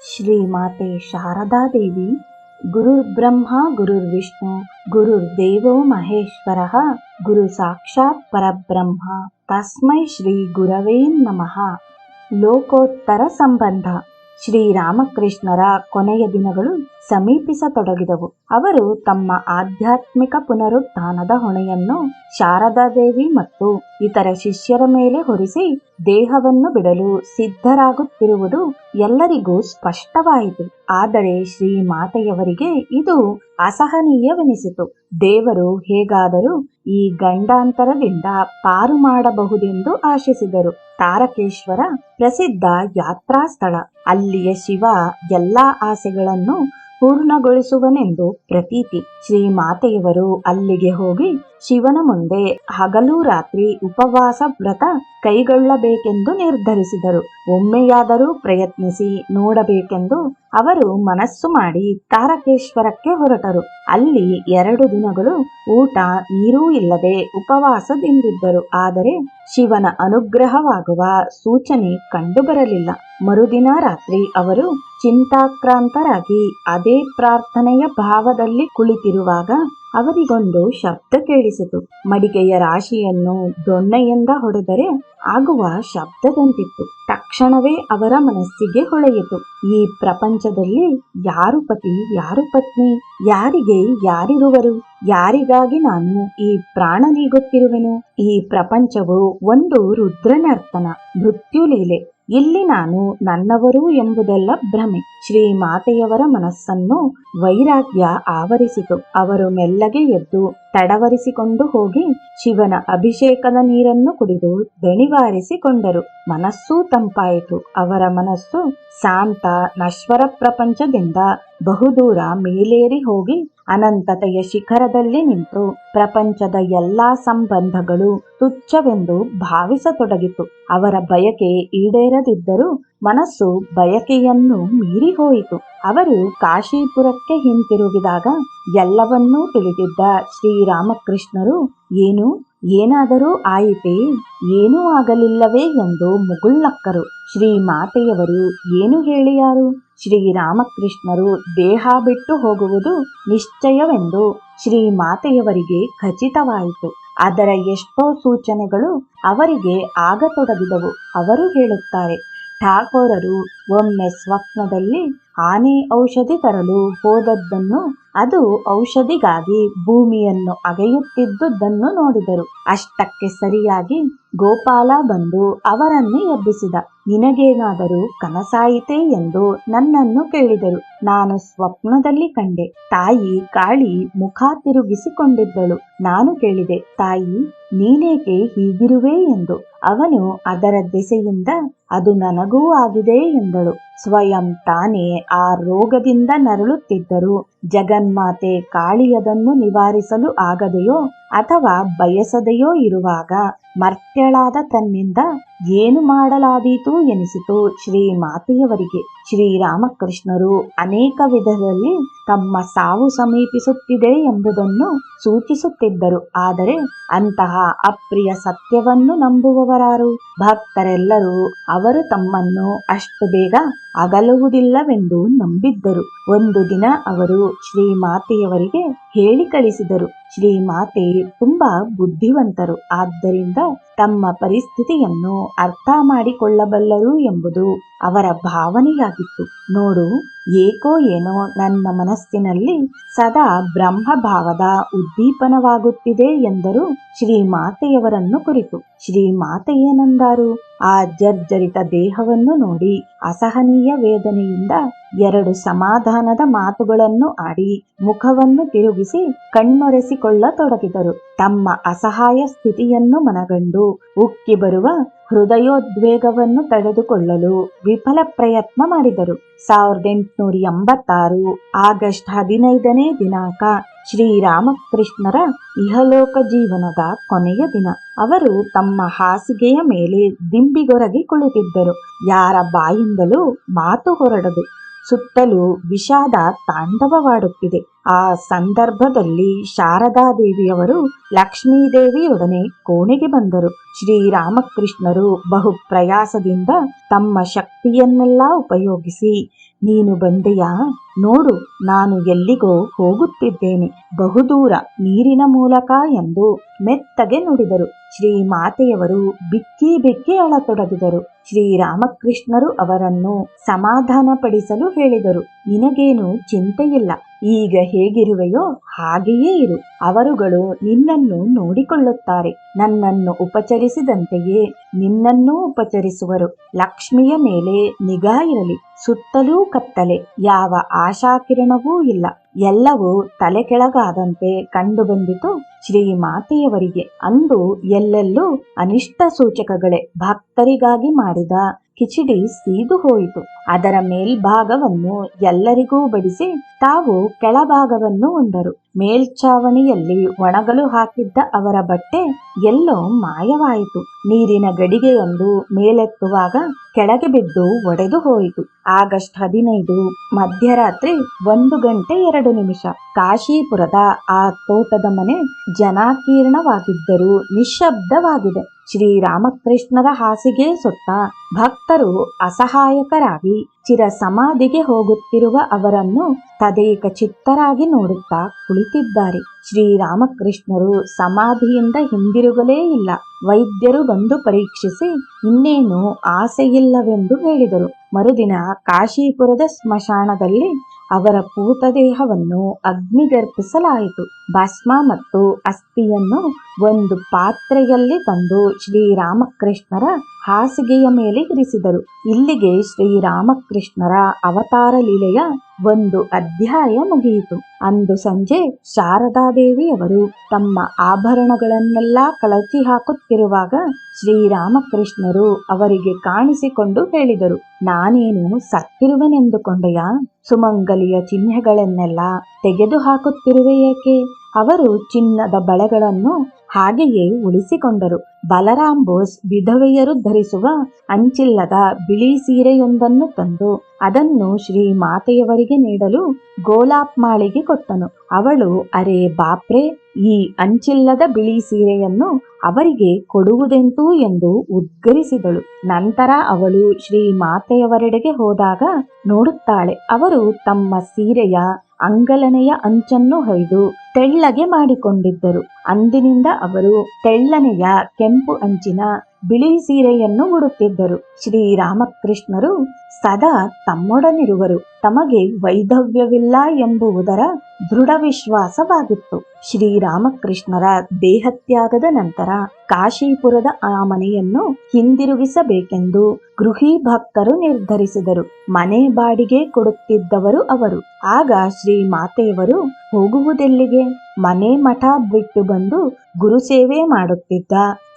ಶ್ರೀಮಾತೆ ಶಾರದಾದೇವಿ ಗುರುರ್ಬ್ರಹ್ಮ ಗುರುರ್ವಿಷ್ಣು ಗುರುರ್ದೇವೋ ಮಹೇಶ್ವರಃ ಗುರು ಸಾಕ್ಷಾತ್ ಪರಬ್ರಹ್ಮ ತಸ್ಮೈ ಶ್ರೀ ಗುರವೇ ನಮಃ ಲೋಕೋತ್ತರ ಸಂಬಂಧ ಶ್ರೀರಾಮಕೃಷ್ಣರ ಕೊನೆಯ ದಿನಗಳು ಸಮೀಪಿಸತೊಡಗಿದವು ಅವರು ತಮ್ಮ ಆಧ್ಯಾತ್ಮಿಕ ಪುನರುತ್ಥಾನದ ಹೊಣೆಯನ್ನು ಶಾರದಾದೇವಿ ಮತ್ತು ಇತರ ಶಿಷ್ಯರ ಮೇಲೆ ಹೊರಿಸಿ ದೇಹವನ್ನು ಬಿಡಲು ಸಿದ್ಧರಾಗುತ್ತಿರುವುದು ಎಲ್ಲರಿಗೂ ಸ್ಪಷ್ಟವಾಯಿತು. ಆದರೆ ಶ್ರೀ ಮಾತೆಯವರಿಗೆ ಇದು ಅಸಹನೀಯವೆನಿಸಿತು. ದೇವರು ಹೇಗಾದರೂ ಈ ಗಂಡಾಂತರದಿಂದ ಪಾರು ಮಾಡಬಹುದೆಂದು ಆಶಿಸಿದರು. ತಾರಕೇಶ್ವರ ಪ್ರಸಿದ್ಧ ಯಾತ್ರಾ ಸ್ಥಳ ಅಲ್ಲಿಯ ಶಿವ ಎಲ್ಲಾ ಆಸೆಗಳನ್ನು ಪೂರ್ಣಗೊಳಿಸುವನೆಂದು ಪ್ರತೀತಿ. ಶ್ರೀ ಮಾತೆಯವರು ಅಲ್ಲಿಗೆ ಹೋಗಿ ಶಿವನ ಮುಂದೆ ಹಗಲು ರಾತ್ರಿ ಉಪವಾಸ ವ್ರತ ಕೈಗೊಳ್ಳಬೇಕೆಂದು ನಿರ್ಧರಿಸಿದರು. ಒಮ್ಮೆಯಾದರೂ ಪ್ರಯತ್ನಿಸಿ ನೋಡಬೇಕೆಂದು ಅವರು ಮನಸ್ಸು ಮಾಡಿ ತಾರಕೇಶ್ವರಕ್ಕೆ ಹೊರಟರು. ಅಲ್ಲಿ ಎರಡು ದಿನಗಳು ಊಟ, ನೀರೂ ಇಲ್ಲದೆ ಉಪವಾಸದಿಂದಿದ್ದರು. ಆದರೆ ಶಿವನ ಅನುಗ್ರಹವಾಗುವ ಸೂಚನೆ ಕಂಡುಬರಲಿಲ್ಲ. ಮರುದಿನ ರಾತ್ರಿ ಅವರು ಚಿಂತಾಕ್ರಾಂತರಾಗಿ ಅದೇ ಪ್ರಾರ್ಥನೆಯ ಭಾವದಲ್ಲಿ ಕುಳಿತಿರುವಾಗ ಅವರಿಗೊಂದು ಶಬ್ದ ಕೇಳಿಸಿತು. ಮಡಿಕೆಯ ರಾಶಿಯನ್ನು ದೊಣ್ಣೆಯಿಂದ ಹೊಡೆದರೆ ಆಗುವ ಶಬ್ದದಂತಿತ್ತು. ತಕ್ಷಣವೇ ಅವರ ಮನಸ್ಸಿಗೆ ಹೊಳೆಯಿತು. ಈ ಪ್ರಪಂಚದಲ್ಲಿ ಯಾರು ಪತಿ, ಯಾರು ಪತ್ನಿ, ಯಾರಿಗೆ ಯಾರಿರುವರು, ಯಾರಿಗಾಗಿ ನಾನು ಈ ಪ್ರಾಣ ನೀಗುತ್ತಿರುವೆನು? ಈ ಪ್ರಪಂಚವು ಒಂದು ರುದ್ರನರ್ತನ, ಮೃತ್ಯುಲೀಲೆ. ಇಲ್ಲಿ ನಾನು ನನ್ನವರು ಎಂಬುದೆಲ್ಲ ಭ್ರಮೆ. ಶ್ರೀ ಮಾತೆಯವರ ಮನಸ್ಸನ್ನು ವೈರಾಗ್ಯ ಆವರಿಸಿತು. ಅವರು ಮೆಲ್ಲಗೆ ಎದ್ದು ತಡವರಿಸಿಕೊಂಡು ಹೋಗಿ ಶಿವನ ಅಭಿಷೇಕದ ನೀರನ್ನು ಕುಡಿದು ದಣಿವಾರಿಸಿಕೊಂಡರು. ಮನಸ್ಸೂ ತಂಪಾಯಿತು. ಅವರ ಮನಸ್ಸು ಶಾಂತ, ನಶ್ವರ ಪ್ರಪಂಚದಿಂದ ಬಹುದೂರ ಮೇಲೇರಿ ಹೋಗಿ ಅನಂತತೆಯ ಶಿಖರದಲ್ಲಿ ನಿಂತು ಪ್ರಪಂಚದ ಎಲ್ಲಾ ಸಂಬಂಧಗಳು ತುಚ್ಛವೆಂದು ಭಾವಿಸತೊಡಗಿತು. ಅವರ ಬಯಕೆ ಈಡೇರದಿದ್ದರೂ ಮನಸ್ಸು ಬಯಕೆಯನ್ನು ಮೀರಿ ಹೋಯಿತು. ಅವರು ಕಾಶೀಪುರಕ್ಕೆ ಹಿಂತಿರುಗಿದಾಗ ಎಲ್ಲವನ್ನೂ ತಿಳಿದಿದ್ದ ಶ್ರೀರಾಮಕೃಷ್ಣರು, ಏನು? ಏನಾದರೂ ಆಯಿತೇ? ಏನೂ ಆಗಲಿಲ್ಲವೇ? ಎಂದು ಮುಗುಳ್ನಕ್ಕರು ಶ್ರೀ ಮಾತೆಯವರು ಏನು ಹೇಳಿಯಾರು? ಶ್ರೀರಾಮಕೃಷ್ಣರು ದೇಹ ಬಿಟ್ಟು ಹೋಗುವುದು ನಿಶ್ಚಯವೆಂದು ಶ್ರೀ ಮಾತೆಯವರಿಗೆ ಖಚಿತವಾಯಿತು. ಅದರ ಎಷ್ಟೋ ಸೂಚನೆಗಳು ಅವರಿಗೆ ಆಗತೊಡಗಿದವು. ಅವರು ಹೇಳುತ್ತಾರೆ ಠಾಕೋರರು ಒಮ್ಮೆ ಸ್ವಪ್ನದಲ್ಲಿ ಆನೆ ಔಷಧಿ ತರಲು ಹೋದದ್ದನ್ನು ಅದು ಔಷಧಿಗಾಗಿ ಭೂಮಿಯನ್ನು ಅಗೆಯುತ್ತಿದ್ದುದನ್ನು ನೋಡಿದರು. ಅಷ್ಟಕ್ಕೆ ಸರಿಯಾಗಿ ಗೋಪಾಲ ಬಂದು ಅವರನ್ನು ಎಬ್ಬಿಸಿದ. ನಿನಗೇನಾದರೂ ಕನಸಾಯಿತೆ ಎಂದು ನನ್ನನ್ನು ಕೇಳಿದರು. ನಾನು ಸ್ವಪ್ನದಲ್ಲಿ ಕಂಡೆ. ತಾಯಿ ಕಾಳಿ ಮುಖ ತಿರುಗಿಸಿಕೊಂಡಿದ್ದಳು. ನಾನು ಕೇಳಿದೆ, ತಾಯಿ, ನೀನೇಕೆ ಹೀಗಿರುವೆ ಎಂದು? ಅವನು ಅದರ ದೆಸೆಯಿಂದ, ಅದು ನನಗೂ ಆಗಿದೆ ಎಂದಳು. ಸ್ವಯಂ ತಾನೇ ಆ ರೋಗದಿಂದ ನರಳುತ್ತಿದ್ದರು. ಜಗನ್ಮಾತೆ ಕಾಳಿಯದನ್ನು ನಿವಾರಿಸಲು ಆಗದೆಯೋ ಅಥವಾ ಬಯಸದೆಯೋ ಇರುವಾಗ ಮರ್ತ್ಯಳಾದ ತನ್ನಿಂದ ಏನು ಮಾಡಲಾದೀತು ಎನಿಸಿತು ಶ್ರೀ ಮಾತೆಯವರಿಗೆ. ಶ್ರೀರಾಮಕೃಷ್ಣರು ಅನೇಕ ವಿಧದಲ್ಲಿ ತಮ್ಮ ಸಾವು ಸಮೀಪಿಸುತ್ತಿದೆ ಎಂಬುದನ್ನು ಸೂಚಿಸುತ್ತಿದ್ದರು. ಆದರೆ ಅಂತಹ ಅಪ್ರಿಯ ಸತ್ಯವನ್ನು ನಂಬುವವರಾರು? ಭಕ್ತರೆಲ್ಲರೂ ಅವರು ತಮ್ಮನ್ನು ಅಷ್ಟು ಬೇಗ ಅಗಲುವುದಿಲ್ಲವೆಂದು ನಂಬಿದ್ದರು. ಒಂದು ದಿನ ಅವರು ಶ್ರೀ ಮಾತೆಯವರಿಗೆ ಹೇಳಿ ಕಳಿಸಿದರು. ಶ್ರೀ ಮಾತೆ ತುಂಬಾ ಬುದ್ಧಿವಂತರು. ಆದ್ದರಿಂದ ತಮ್ಮ ಪರಿಸ್ಥಿತಿಯನ್ನು ಅರ್ಥ ಮಾಡಿಕೊಳ್ಳಬಲ್ಲರು ಎಂಬುದು ಅವರ ಭಾವನೆಯಾಗಿತ್ತು. ನೋಡು, ಏಕೋ ಏನೋ ನನ್ನ ಮನಸ್ಸಿನಲ್ಲಿ ಸದಾ ಬ್ರಹ್ಮಭಾವದ ಉದ್ದೀಪನವಾಗುತ್ತಿದೆ ಎಂದರು ಶ್ರೀ ಮಾತೆಯವರನ್ನು ಕುರಿತು. ಶ್ರೀ ಮಾತೆ ಏನಂದಾರು ಆ ಜರ್ಜರಿತ ದೇಹವನ್ನು ನೋಡಿ ಅಸಹನೀಯ ವೇದನೆಯಿಂದ ಎರಡು ಸಮಾಧಾನದ ಮಾತುಗಳನ್ನು ಆಡಿ ಮುಖವನ್ನು ತಿರುಗಿಸಿ ಕಣ್ಣೊರೆಸಿಕೊಳ್ಳತೊಡಗಿದರು ತಮ್ಮ ಅಸಹಾಯ ಸ್ಥಿತಿಯನ್ನು ಮನಗಂಡು ಉಕ್ಕಿ ಬರುವ ಹೃದಯೋದ್ವೇಗವನ್ನು ತಡೆದುಕೊಳ್ಳಲು ವಿಫಲ ಪ್ರಯತ್ನ ಮಾಡಿದರು. ಸಾವಿರದ ಎಂಟುನೂರ ಎಂಬತ್ತಾರು ಆಗಸ್ಟ್ ಹದಿನೈದನೇ ದಿನಾಂಕ ಶ್ರೀರಾಮಕೃಷ್ಣರ ಇಹಲೋಕ ಜೀವನದ ಕೊನೆಯ ದಿನ. ಅವರು ತಮ್ಮ ಹಾಸಿಗೆಯ ಮೇಲೆ ದಿಂಬಿಗೊರಗಿ ಕುಳಿತಿದ್ದರು ಯಾರ ಬಾಯಿಂದಲೂ ಮಾತು ಹೊರಡದು. ಸುತ್ತಲೂ ವಿಷಾದ ತಾಂಡವವಾಡುತ್ತಿದೆ. ಆ ಸಂದರ್ಭದಲ್ಲಿ ಶಾರದಾದೇವಿಯವರು ಲಕ್ಷ್ಮೀದೇವಿಯೊಡನೆ ಕೋಣೆಗೆ ಬಂದರು. ಶ್ರೀರಾಮಕೃಷ್ಣರು ಬಹು ಪ್ರಯಾಸದಿಂದ ತಮ್ಮ ಶಕ್ತಿಯನ್ನೆಲ್ಲ ಉಪಯೋಗಿಸಿ ನೀನು ಬಂದೆಯಾ? ನೋಡು, ನಾನು ಎಲ್ಲಿಗೋ ಹೋಗುತ್ತಿದ್ದೇನೆ. ಬಹುದೂರ ನೀರಿನ ಮೂಲಕ ಎಂದು ಮೆತ್ತಗೆ ನುಡಿದರು. ಶ್ರೀಮಾತೆಯವರು ಬಿಕ್ಕಿ ಬಿಕ್ಕಿ ಅಳತೊಡಗಿದರು. ಶ್ರೀರಾಮಕೃಷ್ಣರು ಅವರನ್ನು ಸಮಾಧಾನಪಡಿಸಲು ಹೇಳಿದರು. ನಿನಗೇನು ಚಿಂತೆಯಿಲ್ಲ. ಈಗ ಹೇಗಿರುವೆಯೋ ಹಾಗೆಯೇ ಇರು. ಅವರುಗಳು ನಿನ್ನನ್ನು ನೋಡಿಕೊಳ್ಳುತ್ತಾರೆ. ನನ್ನನ್ನು ಉಪಚರಿಸಿದಂತೆಯೇ ನಿನ್ನನ್ನೂ ಉಪಚರಿಸುವರು. ಲಕ್ಷ್ಮಿಯ ಮೇಲೆ ನಿಗಾ ಇರಲಿ. ಸುತ್ತಲೂ ಕತ್ತಲೆ. ಯಾವ ಆಶಾಕಿರಣವೂ ಇಲ್ಲ. ಎಲ್ಲವೂ ತಲೆ ಕೆಳಗಾದಂತೆ ಕಂಡುಬಂದಿತು ಶ್ರೀಮಾತೆಯವರಿಗೆ. ಅಂದು ಎಲ್ಲೆಲ್ಲೂ ಅನಿಷ್ಟ ಸೂಚಕಗಳೇ ಭಕ್ತರಿಗಾಗಿ ಮಾಡಿದ ಕಿಚಿಡಿ ಸೀದು ಹೋಯಿತು. ಅದರ ಮೇಲ್ಭಾಗವನ್ನು ಎಲ್ಲರಿಗೂ ಬಡಿಸಿ ತಾವು ಕೆಳಭಾಗವನ್ನು ಉಂಡರು ಮೇಲ್ಛಾವಣಿಯಲ್ಲಿ ಒಣಗಲು ಹಾಕಿದ್ದ ಅವರ ಬಟ್ಟೆ ಎಲ್ಲೋ ಮಾಯವಾಯಿತು. ನೀರಿನ ಗಡಿಗೆಯೊಂದು ಮೇಲೆತ್ತುವಾಗ ಕೆಳಗೆ ಬಿದ್ದು ಒಡೆದು ಹೋಯಿತು. ಆಗಸ್ಟ್ ಹದಿನೈದು, ಮಧ್ಯರಾತ್ರಿ ಒಂದು ಗಂಟೆ ಎರಡು ನಿಮಿಷ. ಕಾಶೀಪುರದ ಆ ತೋಟದ ಮನೆ ಜನಾಕೀರ್ಣವಾಗಿದ್ದರೂ ನಿಶ್ಶಬ್ದವಾಗಿದೆ. ಶ್ರೀರಾಮಕೃಷ್ಣರ ಹಾಸಿಗೆ ಸುತ್ತ ಭಕ್ತರು ಅಸಹಾಯಕರಾಗಿ ಚಿರ ಸಮಾಧಿಗೆ ಹೋಗುತ್ತಿರುವ ಅವರನ್ನು ತದೇಕ ಚಿತ್ತರಾಗಿ ನೋಡುತ್ತಾ ಕುಳಿತಿದ್ದಾರೆ. ಶ್ರೀರಾಮಕೃಷ್ಣರು ಸಮಾಧಿಯಿಂದ ಹಿಂದಿರುಗಲೇ ಇಲ್ಲ. ವೈದ್ಯರು ಬಂದು ಪರೀಕ್ಷಿಸಿ ಇನ್ನೇನು ಆಸೆಯಿಲ್ಲವೆಂದು ಹೇಳಿದರು. ಮರುದಿನ ಕಾಶೀಪುರದ ಸ್ಮಶಾನದಲ್ಲಿ ಅವರ ಭೂತದೇಹವನ್ನು ಅಗ್ನಿಗರ್ಪಿಸಲಾಯಿತು. ಭಸ್ಮ ಮತ್ತು ಅಸ್ಥಿಯನ್ನು ಒಂದು ಪಾತ್ರೆಯಲ್ಲಿ ತಂದು ಶ್ರೀರಾಮಕೃಷ್ಣರ ಹಾಸಿಗೆಯ ಮೇಲೆ ಇರಿಸಿದರು. ಇಲ್ಲಿಗೆ ಶ್ರೀರಾಮಕೃಷ್ಣರ ಅವತಾರ ಲೀಲೆಯ ಒಂದು ಅಧ್ಯಾಯ ಮುಗಿಯಿತು. ಅಂದು ಸಂಜೆ ಶಾರದಾದೇವಿಯವರು ತಮ್ಮ ಆಭರಣಗಳನ್ನೆಲ್ಲ ಕಳಚಿ ಹಾಕುತ್ತಿರುವಾಗ ಶ್ರೀರಾಮಕೃಷ್ಣರು ಅವರಿಗೆ ಕಾಣಿಸಿಕೊಂಡು ಹೇಳಿದರು, ನಾನೇನು ಸತ್ತಿರುವೆನೆಂದುಕೊಂಡೆಯಾ? ಸುಮಂಗಲಿಯ ಚಿಹ್ನೆಗಳನ್ನೆಲ್ಲ ತೆಗೆದು ಹಾಕುತ್ತಿರುವೆ ಏಕೆ? ಅವರು ಚಿನ್ನದ ಬಳೆಗಳನ್ನು ಹಾಗೆಯೇ ಉಳಿಸಿಕೊಂಡರು. ಬಲರಾಮ್ ಬೋಸ್ ವಿಧವೆಯರು ಧರಿಸುವ ಅಂಚಿಲ್ಲದ ಬಿಳಿ ಸೀರೆಯೊಂದನ್ನು ತಂದು ಅದನ್ನು ಶ್ರೀ ಮಾತೆಯವರಿಗೆ ನೀಡಲು ಗೋಲಾಪ್ ಮಾಳಿಗೆ ಕೊಟ್ಟನು. ಅವಳು, ಅರೆ ಬಾಪ್ರೆ, ಈ ಅಂಚಿಲ್ಲದ ಬಿಳಿ ಸೀರೆಯನ್ನು ಅವರಿಗೆ ಕೊಡುವುದೆಂತೂ? ಎಂದು ಉದ್ಗರಿಸಿದಳು. ನಂತರ ಅವಳು ಶ್ರೀ ಮಾತೆಯವರೆಡೆಗೆ ಹೋದಾಗ ನೋಡುತ್ತಾಳೆ. ಅವರು ತಮ್ಮ ಸೀರೆಯ ಅಂಗಲನೆಯ ಅಂಚನ್ನು ಹೊಯ್ದು ತೆಳ್ಳಗೆ ಮಾಡಿಕೊಂಡಿದ್ದರು. ಅಂದಿನಿಂದ ಅವರು ತೆಳ್ಳನೆಯ của anh ಬಿಳಿ ಸೀರೆಯನ್ನು ಉಡುತ್ತಿದ್ದರು. ಶ್ರೀರಾಮಕೃಷ್ಣರು ಸದಾ ತಮ್ಮೊಡನಿರುವರು. ತಮಗೆ ವೈಧವ್ಯವಿಲ್ಲ ಎಂಬುವುದರ ದೃಢ ವಿಶ್ವಾಸವಾಗಿತ್ತು ಶ್ರೀರಾಮಕೃಷ್ಣರ ದೇಹತ್ಯಾಗದ ನಂತರ ಕಾಶೀಪುರದ ಆ ಮನೆಯನ್ನು ಹಿಂದಿರುಗಿಸಬೇಕೆಂದು ಗೃಹಿ ಭಕ್ತರು ನಿರ್ಧರಿಸಿದರು. ಮನೆ ಬಾಡಿಗೆ ಕೊಡುತ್ತಿದ್ದವರು ಅವರು. ಆಗ ಶ್ರೀ ಮಾತೆಯವರು ಹೋಗುವುದೆಲ್ಲಿಗೆ? ಮನೆ ಮಠ ಬಿಟ್ಟು ಬಂದು ಗುರುಸೇವೆ ಮಾಡುತ್ತಿದ್ದ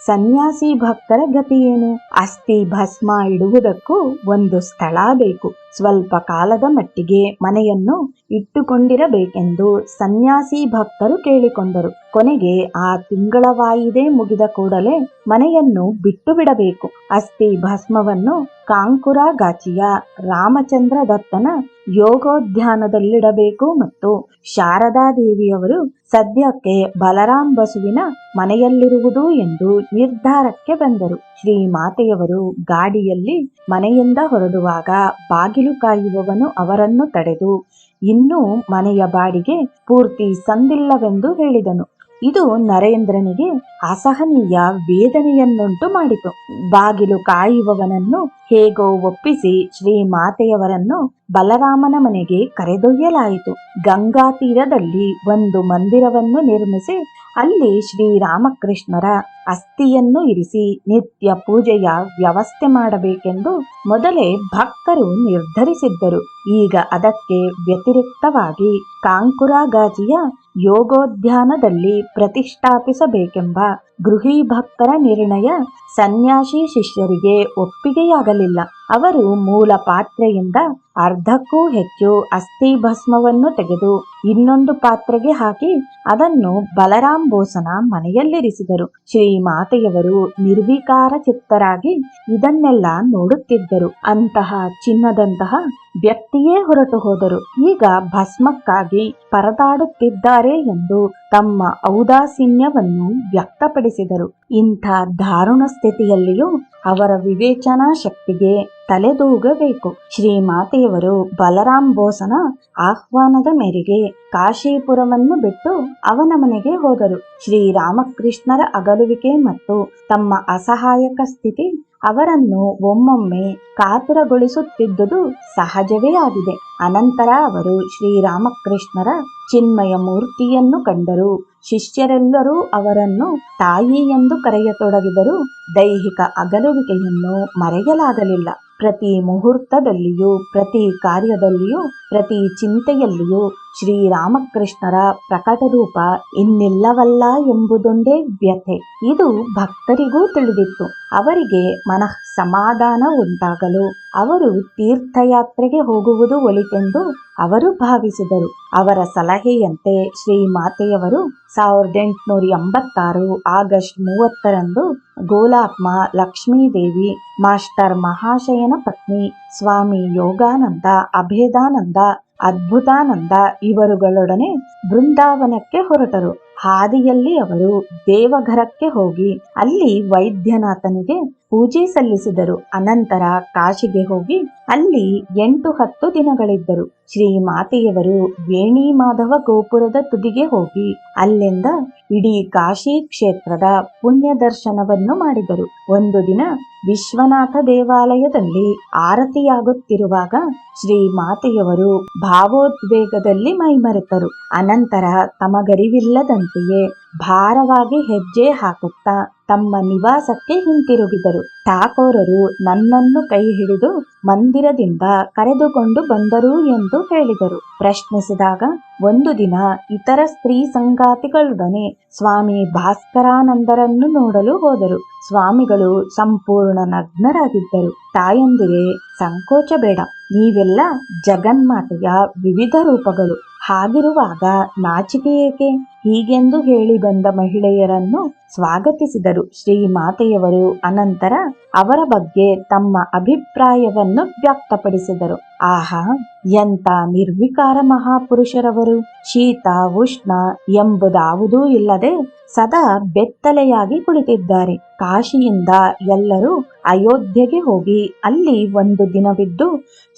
ಸನ್ಯಾಸಿ ಭಕ್ತರ ಗತಿಯೇನು ಅಸ್ಥಿ ಭಸ್ಮ ಇಡುವುದಕ್ಕೂ ಒಂದು ಸ್ಥಳ ಬೇಕು. ಸ್ವಲ್ಪ ಕಾಲದ ಮಟ್ಟಿಗೆ ಮನೆಯನ್ನು ಇಟ್ಟುಕೊಂಡಿರಬೇಕೆಂದು ಸನ್ಯಾಸಿ ಭಕ್ತರು ಕೇಳಿಕೊಂಡರು. ಕೊನೆಗೆ ಆ ತಿಂಗಳ ವಾಯಿದೆ ಮುಗಿದ ಕೂಡಲೇ ಮನೆಯನ್ನು ಬಿಟ್ಟು ಬಿಡಬೇಕು ಅಸ್ಥಿ ಭಸ್ಮವನ್ನು ಕಾಂಕುರ ಗಾಚಿಯ ರಾಮಚಂದ್ರ ದತ್ತನ ಯೋಗೋದ್ಯಾನದಲ್ಲಿಡಬೇಕು ಮತ್ತು ಶಾರದಾದೇವಿಯವರು ಸದ್ಯಕ್ಕೆ ಬಲರಾಮ್ ಬಸುವಿನ ಮನೆಯಲ್ಲಿರುವುದು ಎಂದು ನಿರ್ಧಾರಕ್ಕೆ ಬಂದರು. ಶ್ರೀ ಮಾತೆಯವರು ಗಾಡಿಯಲ್ಲಿ ಮನೆಯಿಂದ ಹೊರಡುವಾಗ ಬಾಗಿಲು ಕಾಯುವವನು ಅವರನ್ನು ತಡೆದು, ಇನ್ನೂ ಮನೆಯ ಬಾಡಿಗೆ ಪೂರ್ತಿ ಸಂದಿಲ್ಲವೆಂದು ಹೇಳಿದನು. ಇದು ನರೇಂದ್ರನಿಗೆ ಅಸಹನೀಯ ವೇದನೆಯನ್ನುಂಟು ಮಾಡಿತು. ಬಾಗಿಲು ಕಾಯುವವನನ್ನು ಹೇಗೋ ಒಪ್ಪಿಸಿ ಶ್ರೀ ಮಾತೆಯವರನ್ನು ಬಲರಾಮನ ಮನೆಗೆ ಕರೆದೊಯ್ಯಲಾಯಿತು. ಗಂಗಾ ತೀರದಲ್ಲಿ ಒಂದು ಮಂದಿರವನ್ನು ನಿರ್ಮಿಸಿ ಅಲ್ಲಿ ಶ್ರೀರಾಮಕೃಷ್ಣರ ಅಸ್ಥಿಯನ್ನು ಇರಿಸಿ ನಿತ್ಯ ಪೂಜೆಯ ವ್ಯವಸ್ಥೆ ಮಾಡಬೇಕೆಂದು ಮೊದಲೇ ಭಕ್ತರು ನಿರ್ಧರಿಸಿದ್ದರು. ಈಗ ಅದಕ್ಕೆ ವ್ಯತಿರಿಕ್ತವಾಗಿ ಕಾಂಕುರಾಗಾಜಿಯ ಯೋಗೋದ್ಯಾನದಲ್ಲಿ ಪ್ರತಿಷ್ಠಾಪಿಸಬೇಕೆಂಬ ಗೃಹಿ ಭಕ್ತರ ನಿರ್ಣಯ ಸನ್ಯಾಸಿ ಶಿಷ್ಯರಿಗೆ ಒಪ್ಪಿಗೆಯಾಗಲಿಲ್ಲ. ಅವರು ಮೂಲ ಪಾತ್ರೆಯಿಂದ ಅರ್ಧಕ್ಕೂ ಹೆಚ್ಚು ಅಸ್ಥಿ ಭಸ್ಮವನ್ನು ತೆಗೆದು ಇನ್ನೊಂದು ಪಾತ್ರೆಗೆ ಹಾಕಿ ಅದನ್ನು ಬಲರಾಮ್ ಬೋಸನ ಮನೆಯಲ್ಲಿರಿಸಿದರು. ಶ್ರೀ ಮಾತೆಯವರು ನಿರ್ವಿಕಾರ ಚಿತ್ತರಾಗಿ ಇದನ್ನೆಲ್ಲ ನೋಡುತ್ತಿದ್ದರು. ಅಂತಹ ಚಿನ್ನದಂತಹ ವ್ಯಕ್ತಿಯೇ ಹೊರಟು ಹೋದರು. ಈಗ ಭಸ್ಮಕ್ಕಾಗಿ ಪರದಾಡುತ್ತಿದ್ದಾರೆ. ಎಂದು ತಮ್ಮ ಔದಾಸೀನ್ಯವನ್ನು ವ್ಯಕ್ತಪಡಿಸಿದರು. ಇಂಥ ದಾರುಣ ಸ್ಥಿತಿಯಲ್ಲಿಯೂ ಅವರ ವಿವೇಚನಾ ಶಕ್ತಿಗೆ ತಲೆದೂಗಬೇಕು. ಶ್ರೀಮಾತೆಯವರು ಬಲರಾಮ್ ಬೋಸನ ಆಹ್ವಾನದ ಮೇರೆಗೆ ಕಾಶೀಪುರವನ್ನು ಬಿಟ್ಟು ಅವನ ಮನೆಗೆ ಹೋದರು. ಶ್ರೀರಾಮಕೃಷ್ಣರ ಅಗಲುವಿಕೆ ಮತ್ತು ತಮ್ಮ ಅಸಹಾಯಕ ಸ್ಥಿತಿ ಅವರನ್ನು ಒಮ್ಮೊಮ್ಮೆ ಕಾತುರಗೊಳಿಸುತ್ತಿದ್ದುದು ಸಹಜವೇ ಆಗಿದೆ. ಅನಂತರ ಅವರು ಶ್ರೀರಾಮಕೃಷ್ಣರ ಚಿನ್ಮಯ ಮೂರ್ತಿಯನ್ನು ಕಂಡರು. ಶಿಷ್ಯರೆಲ್ಲರೂ ಅವರನ್ನು ತಾಯಿ ಎಂದು ಕರೆಯತೊಡಗಿದರು. ದೈಹಿಕ ಅಗಲುವಿಕೆಯನ್ನು ಮರೆಯಲಾಗಲಿಲ್ಲ. ಪ್ರತಿ ಮುಹೂರ್ತದಲ್ಲಿಯೂ, ಪ್ರತಿ ಕಾರ್ಯದಲ್ಲಿಯೂ, ಪ್ರತಿ ಚಿಂತೆಯಲ್ಲಿಯೂ ಶ್ರೀರಾಮಕೃಷ್ಣರ ಪ್ರಕಟ ರೂಪ ಇನ್ನಿಲ್ಲವಲ್ಲ ಎಂಬುದೊಂದೇ ವ್ಯಥೆ. ಇದು ಭಕ್ತರಿಗೂ ತಿಳಿದಿತ್ತು. ಅವರಿಗೆ ಮನಃ ಸಮಾಧಾನ ಉಂಟಾಗಲು ಅವರು ತೀರ್ಥಯಾತ್ರೆಗೆ ಹೋಗುವುದು ಒಳಿತೆಂದು ಅವರು ಭಾವಿಸಿದರು. ಅವರ ಸಲಹೆಯಂತೆ ಶ್ರೀಮಾತೆಯವರು ಸಾವಿರದ ಎಂಟುನೂರ ಎಂಬತ್ತಾರು ಆಗಸ್ಟ್ ಮೂವತ್ತರಂದು ಗೋಲಾತ್ಮ ಲಕ್ಷ್ಮೀದೇವಿ, ಮಾಸ್ಟರ್ ಮಹಾಶಯನ ಪತ್ನಿ ಸ್ವಾಮಿ ಯೋಗಾನಂದ, ಅಭೇದಾನಂದ ಅದ್ಭುತಾನಂದ ಇವರುಗಳೊಡನೆ ಬೃಂದಾವನಕ್ಕೆ ಹೊರಟರು. ಹಾದಿಯಲ್ಲಿ ಅವರು ದೇವಘರಕ್ಕೆ ಹೋಗಿ ಅಲ್ಲಿ ವೈದ್ಯನಾಥನಿಗೆ ಪೂಜೆ ಸಲ್ಲಿಸಿದರು. ಅನಂತರ ಕಾಶಿಗೆ ಹೋಗಿ ಅಲ್ಲಿ ಎಂಟು ಹತ್ತು ದಿನಗಳಿದ್ದರು. ಶ್ರೀ ಮಾತೆಯವರು ವೇಣಿ ಮಾಧವ ಗೋಪುರದ ತುದಿಗೆ ಹೋಗಿ ಅಲ್ಲಿಂದ ಇಡೀ ಕಾಶಿ ಕ್ಷೇತ್ರದ ಪುಣ್ಯ ದರ್ಶನವನ್ನು ಮಾಡಿದರು. ಒಂದು ದಿನ ವಿಶ್ವನಾಥ ದೇವಾಲಯದಲ್ಲಿ ಆರತಿಯಾಗುತ್ತಿರುವಾಗ ಶ್ರೀ ಮಾತೆಯವರು ಭಾವೋದ್ವೇಗದಲ್ಲಿ ಮೈಮರೆತರು. ಅನಂತರ ತಮಗರಿವಿಲ್ಲದಂತೆಯೇ ಭಾರವಾಗಿ ಹೆಜ್ಜೆ ಹಾಕುತ್ತಾ ತಮ್ಮ ನಿವಾಸಕ್ಕೆ ಹಿಂತಿರುಗಿದರು. ಠಾಕೋರರು ನನ್ನನ್ನು ಕೈ ಹಿಡಿದು ಮಂದಿರದಿಂದ ಕರೆದುಕೊಂಡು ಬಂದರು ಎಂದು ಹೇಳಿದರು. ಪ್ರಶ್ನಿಸಿದಾಗ, ಒಂದು ದಿನ ಇತರ ಸ್ತ್ರೀ ಸಂಗಾತಿಗಳೊಡನೆ ಸ್ವಾಮಿ ಭಾಸ್ಕರಾನಂದರನ್ನು ನೋಡಲು ಹೋದರು. ಸ್ವಾಮಿಗಳು ಸಂಪೂರ್ಣ ನಗ್ನರಾಗಿದ್ದರು. ತಾಯಂದಿರೆ, ಸಂಕೋಚ ಬೇಡ. ನೀವೆಲ್ಲ ಜಗನ್ಮಾತೆಯ ವಿವಿಧ ರೂಪಗಳು. ಹಾಗಿರುವಾಗ ನಾಚಿಕೆ ಏಕೆ ಹೀಗೆಂದು ಹೇಳಿ ಬಂದ ಮಹಿಳೆಯರನ್ನು ಸ್ವಾಗತಿಸಿದರು ಶ್ರೀ ಮಾತೆಯವರು ಅನಂತರ ಅವರ ಬಗ್ಗೆ ತಮ್ಮ ಅಭಿಪ್ರಾಯವನ್ನು ವ್ಯಕ್ತಪಡಿಸಿದರು. ಆಹಾ, ಎಂಥ ನಿರ್ವಿಕಾರ ಮಹಾಪುರುಷರವರು. ಶೀತ, ಉಷ್ಣ ಎಂಬುದಾವುದೂ ಇಲ್ಲದೆ ಸದಾ ಬೆತ್ತಲೆಯಾಗಿ ಕುಳಿತಿದ್ದಾರೆ. ಕಾಶಿಯಿಂದ ಎಲ್ಲರೂ ಅಯೋಧ್ಯೆಗೆ ಹೋಗಿ ಅಲ್ಲಿ ಒಂದು ದಿನವಿದ್ದು